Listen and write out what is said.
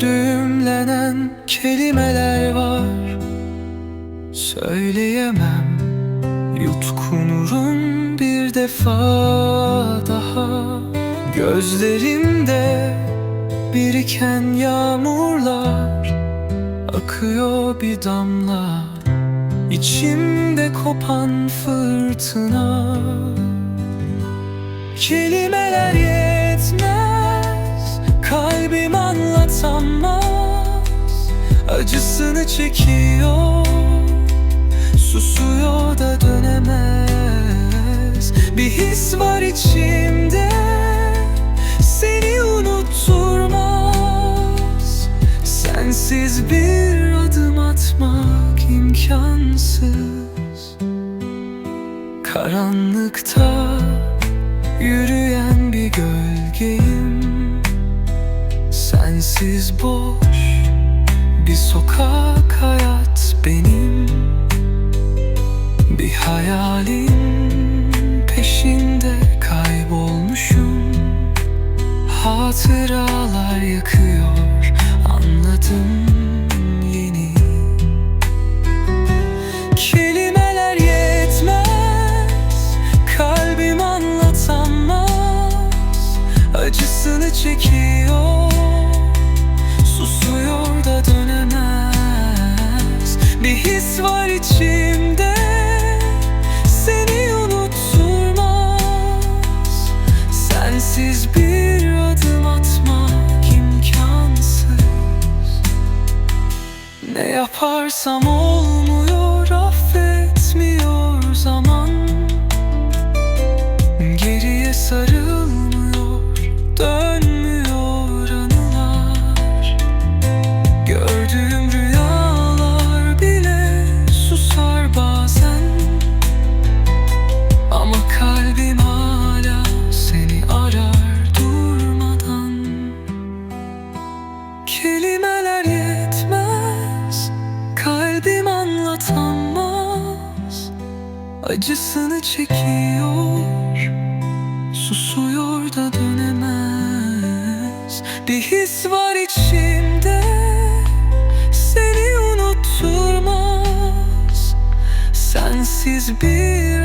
Düğümlenen kelimeler var. Söyleyemem Yutkunurum bir defa daha. Gözlerimde biriken yağmurlar Akıyor bir damla İçimde kopan fırtına. Kelimeler yetmez anlatamaz Acısını çekiyor Susuyor da dönemez. Bir his var içimde Seni unutturmaz. Sensiz bir adım atmak imkansız. Karanlıkta Yürüyen bir gölgeyim Sensiz boş bir sokak hayat benim. Bir hayalin peşinde kaybolmuşum. Hatıralar yakıyor anladım yeni. Kelimeler yetmez Kalbim anlatamaz. Acısını çekiyor Susuyor da dönemez. Bir his var içimde Seni unutturmaz. Sensiz bir adım atmak imkansız. Ne yaparsam olmuyor Acısını çekiyor Susuyor da dönemez. Bir his var içimde Seni unutturmaz. Sensiz bir